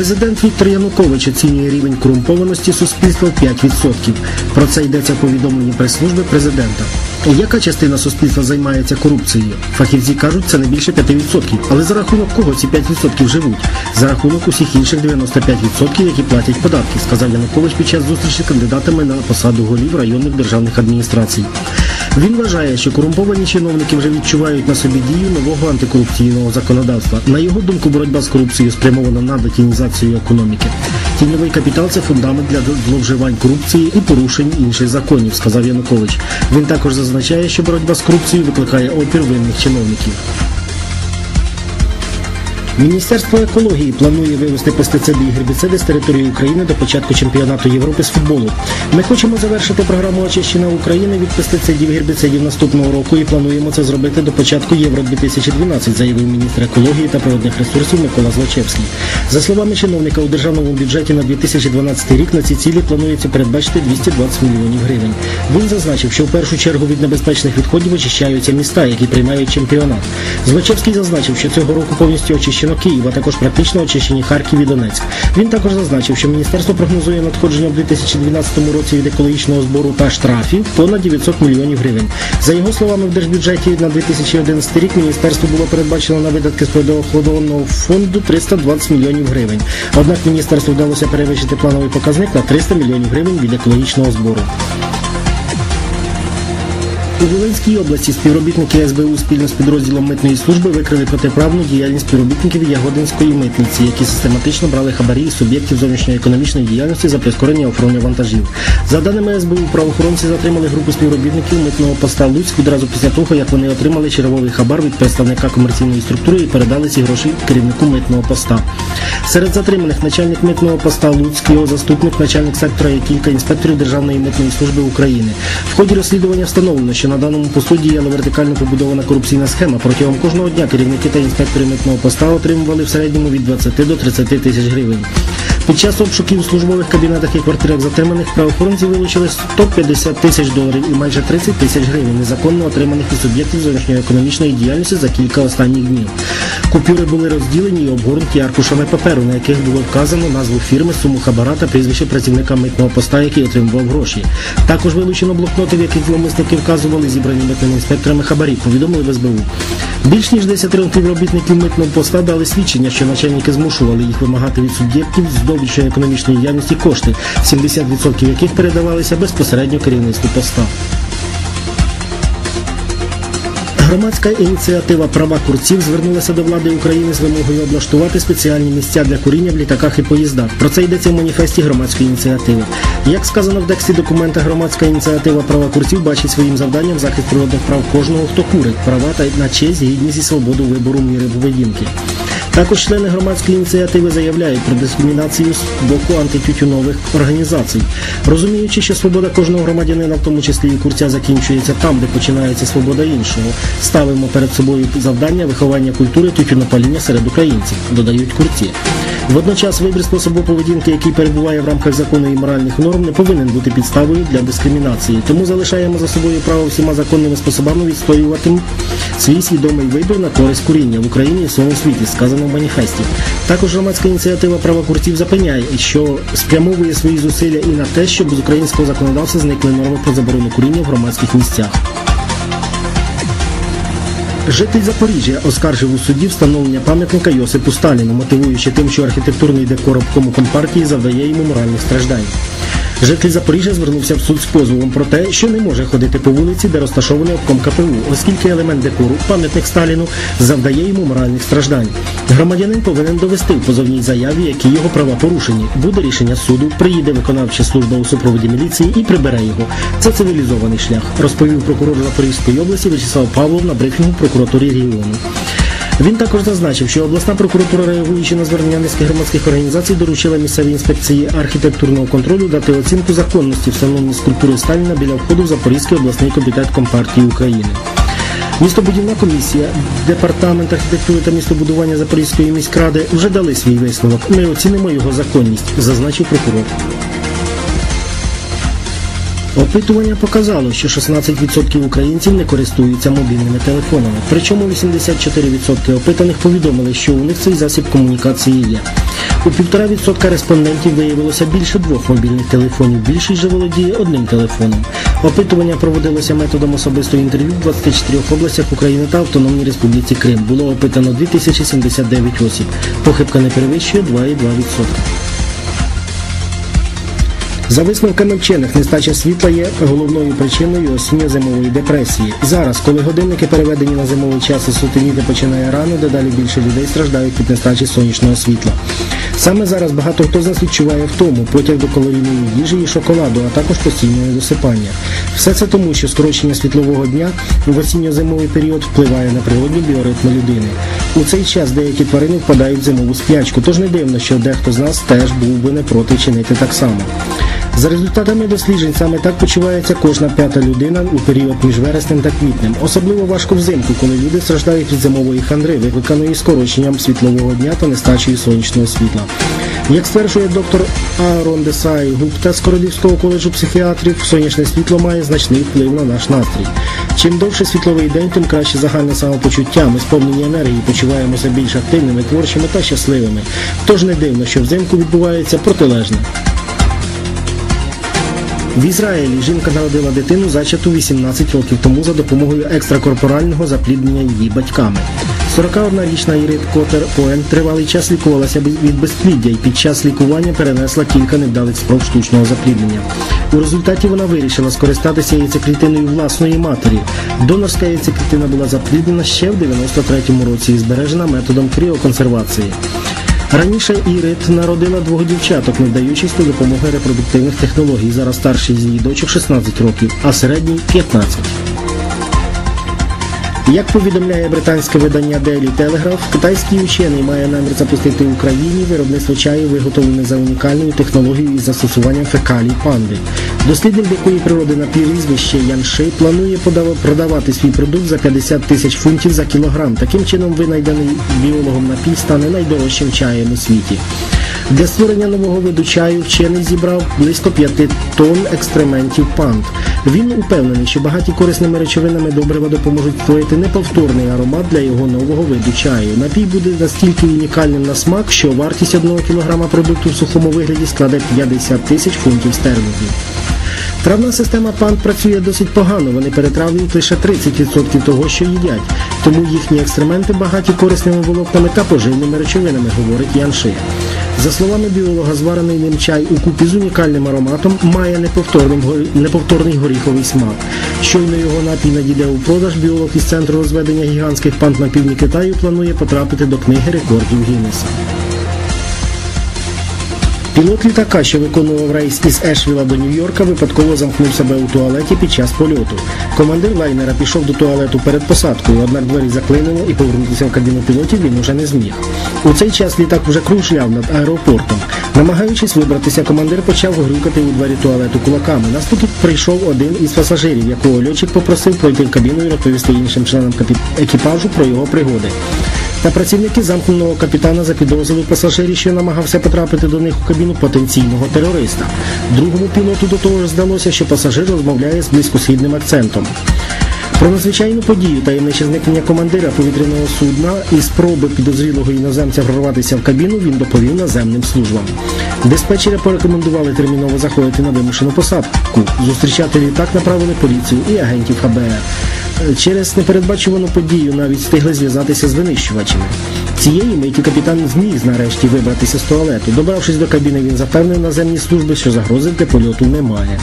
Президент Віктор Янукович оцінює рівень корумпованості суспільства в 5%. Про це йдеться в повідомленні прес-служби президента. Яка частина суспільства займається корупцією? Фахівці кажуть, це не більше 5%. Але за рахунок кого ці 5% живуть? За рахунок усіх інших 95%, які платять податки, сказав Янукович під час зустрічі кандидатами на посаду голів районних державних адміністрацій. Він вважає, що корумповані чиновники вже відчувають на собі дію нового антикорупційного законодавства. На його думку, боротьба з корупцією спрямована на детінізацію економіки. Тіньовий капітал це фундамент для зловживань корупції і порушень інших законів, сказав Янукович. Він також зазначає, що боротьба з корупцією викликає опір винних чиновників. Міністерство екології планує вивести пестициди і гербіциди з території України до початку чемпіонату Європи з футболу. Ми хочемо завершити програму очищення України від пестицидів і гербіцидів наступного року і плануємо це зробити до початку Євро 2012, заявив міністр екології та природних ресурсів Микола Злочевський. За словами чиновника, у державному бюджеті на 2012 рік на ці цілі планується передбачити 220 мільйонів гривень. Він зазначив, що в першу чергу від небезпечних відходів очищаються міста, які приймають чемпіонат. Злочевський зазначив, що цього року повністю очищено Київ, а також практично очищені Харків і Донецьк. Він також зазначив, що міністерство прогнозує надходження в 2012 році від екологічного збору та штрафів понад 900 мільйонів гривень. За його словами, в держбюджеті на 2011 рік міністерство було передбачено на видатки з природоохоронного фонду 320 мільйонів гривень. Однак міністерству вдалося перевищити плановий показник на 300 мільйонів гривень від екологічного збору. У Волинській області співробітники СБУ спільно з підрозділом митної служби викрили протиправну діяльність співробітників Ягодинської митниці, які систематично брали хабарі із суб'єктів зовнішньоекономічної діяльності за прискорення оформлення вантажів. За даними СБУ, правоохоронці затримали групу співробітників митного поста Луцьк відразу після того, як вони отримали черговий хабар від представника комерційної структури і передали ці гроші керівнику митного поста. Серед затриманих начальник митного поста Луцьк, його заступник, начальник сектора і кілька інспекторів Державної митної служби України. В ході розслідування встановлено, що на даному посту діяла вертикально побудована корупційна схема. Протягом кожного дня керівники та інспектори митного поста отримували в середньому від 20 до 30 тисяч гривень. Під час обшуків у службових кабінетах і квартирах затриманих правоохоронці вилучили 150 тисяч доларів і майже 30 тисяч гривень незаконно отриманих від суб'єктів зовнішньоекономічної діяльності за кілька останніх днів. Купюри були розділені і обгорнуті аркушами паперу, на яких було вказано назву фірми, суму хабара та прізвище працівника митного поста, який отримував гроші. Також вилучено блокноти, в яких зловмисники вказували зібрані митними інспекторами хабарі, повідомили в СБУ. Більш ніж 10 співробітників митного поста дали свідчення, що начальники змушували їх вимагати від суб'єктів здобичої економічної діяльності кошти, 70% яких передавалися безпосередньо керівництву поста. Громадська ініціатива Права курців звернулася до влади України з вимогою облаштувати спеціальні місця для куріння в літаках і поїздах. Про це йдеться в маніфесті громадської ініціативи. Як сказано в тексті документа, громадська ініціатива права курців бачить своїм завданням захист природних прав кожного, хто курить, права та на честь, гідність і свободу вибору міри поведінки. Також члени громадської ініціативи заявляють про дискримінацію з боку антитютюнових організацій, розуміючи, що свобода кожного громадянина, в тому числі і курця, закінчується там, де починається свобода іншого. Ставимо перед собою завдання виховання культури тютюнопаління серед українців, додають курці. Водночас вибір способу поведінки, який перебуває в рамках закону і моральних норм, не повинен бути підставою для дискримінації. Тому залишаємо за собою право всіма законними способами відстоювати свій свідомий вибір на користь куріння в Україні і всьому світі, сказано в маніфесті. Також громадська ініціатива права курців запевняє, що спрямовує свої зусилля і на те, щоб з українського законодавства зникли норми про заборону куріння в громадських місцях. Житель Запоріжжя оскаржив у суді встановлення пам'ятника Йосипу Сталіну, мотивуючи тим, що архітектурний декор обкому компартії завдає йому моральних страждань. Житель Запоріжжя звернувся в суд з позовом про те, що не може ходити по вулиці, де розташований обком КПУ, оскільки елемент декору, пам'ятник Сталіну, завдає йому моральних страждань. Громадянин повинен довести в позовній заяві, які його права порушені. Буде рішення суду, приїде виконавча служба у супроводі міліції і прибере його. Це цивілізований шлях, розповів прокурор Запорізької області Вячеслав Павлов на брифінгу прокуратурі регіону. Він також зазначив, що обласна прокуратура, реагуючи на звернення низки громадських організацій, доручила місцевій інспекції архітектурного контролю дати оцінку законності встановлення скульптури Сталіна біля входу в Запорізький обласний комітет Компартії України. Містобудівна комісія, департамент архітектури та містобудування Запорізької міськради вже дали свій висновок. Ми оцінимо його законність, зазначив прокурор. Опитування показало, що 16% українців не користуються мобільними телефонами. Причому 84% опитаних повідомили, що у них цей засіб комунікації є. У півтора відсотка респондентів виявилося більше двох мобільних телефонів. Більшість же володіє одним телефоном. Опитування проводилося методом особистого інтерв'ю в 24 областях України та Автономній Республіці Крим. Було опитано 2079 осіб. Похибка не перевищує 2,2%. За висновками вчених, нестача світла є головною причиною осінньо-зимової депресії. Зараз, коли годинники переведені на зимовий час і сутеніти починає рано, дедалі більше людей страждають від нестачі сонячного світла. Саме зараз багато хто з нас відчуває втому, потяг до калорійної їжі і шоколаду, а також постійне недосипання. Все це тому, що скорочення світлового дня в осінньо-зимовий період впливає на природні біоритми людини. У цей час деякі тварини впадають в зимову сплячку, тож не дивно, що дехто з нас теж був би не проти чинити так само. За результатами досліджень саме так почувається кожна п'ята людина у період між вереснем та квітнем. Особливо важко взимку, коли люди страждають від зимової хандри, викликаної скороченням світлового дня та нестачею сонячного світла. Як стверджує доктор Аарон Десай Гупта з Королівського коледжу психіатрів, сонячне світло має значний вплив на наш настрій. Чим довше світловий день, тим краще загальне самопочуття. Ми сповнені енергії, почуваємося більш активними, творчими та щасливими. Тож не дивно, що взимку відбувається протилежне. В Ізраїлі жінка народила дитину зачату 18 років тому за допомогою екстракорпорального запліднення її батьками. 41-річна Ірит Котер Коен тривалий час лікувалася від безпліддя і під час лікування перенесла кілька невдалих спроб штучного запліднення. У результаті вона вирішила скористатися яйцеклітиною власної матері. Донорська яйцеклітина була запліднена ще в 93-му році і збережена методом кріоконсервації. Раніше Ірит народила двох дівчаток, не вдаючись до допомоги репродуктивних технологій. Зараз старший з її дочок 16 років, а середній 15. Як повідомляє британське видання Daily Telegraph, китайський учений має намір запустити в Україні виробництво чаю, виготовлене за унікальною технологією із застосуванням фекалій панди. Дослідник дикої природи на прізвище Янши планує продавати свій продукт за 50 тисяч фунтів за кілограм. Таким чином, винайдений біологом напій стане найдорожчим чаєм у світі. Для створення нового виду чаю вчений зібрав близько 5 тонн екстрементів панд. Він упевнений, що багаті корисними речовинами добрива допоможуть створити неповторний аромат для його нового виду чаю. Напій буде настільки унікальним на смак, що вартість 1 кг продукту в сухому вигляді складе 50 тисяч фунтів стерлінгів. Травна система панд працює досить погано, вони перетравлюють лише 30% того, що їдять, тому їхні екстременти багаті корисними волокнами та поживними речовинами, говорить Ян Ши. За словами біолога, зварений ним чай у купі з унікальним ароматом має неповторний горіховий смак. Щойно його напій надійде у продаж, біолог із центру розведення гігантських панд на півдні Китаю планує потрапити до книги рекордів Гіннеса. Пілот літака, що виконував рейс із Ешвіла до Нью-Йорка, випадково замкнув себе у туалеті під час польоту. Командир лайнера пішов до туалету перед посадкою, однак двері заклинило і повернутися в кабіну пілотів він уже не зміг. У цей час літак вже кружляв над аеропортом. Намагаючись вибратися, командир почав грюкати у двері туалету кулаками. Наступить прийшов один із пасажирів, якого льотчик попросив пройти в кабіну і розповісти іншим членам екіпажу про його пригоди. Та працівники замкненого капітана запідозрили пасажирі, що намагався потрапити до них у кабіну потенційного терориста. Другому пілоту до того ж здалося, що пасажир розмовляє з близькосхідним акцентом. Про надзвичайну подію таємниче зникнення командира повітряного судна і спроби підозрілого іноземця прорватися в кабіну він доповів наземним службам. Диспетчери порекомендували терміново заходити на вимушену посадку. Зустрічати літак направили поліцію і агентів ФБР. Через непередбачувану подію навіть встигли зв'язатися з винищувачами. Цієї миті капітан зміг нарешті вибратися з туалету. Добравшись до кабіни, він запевнив наземні служби, що загрози для польоту немає.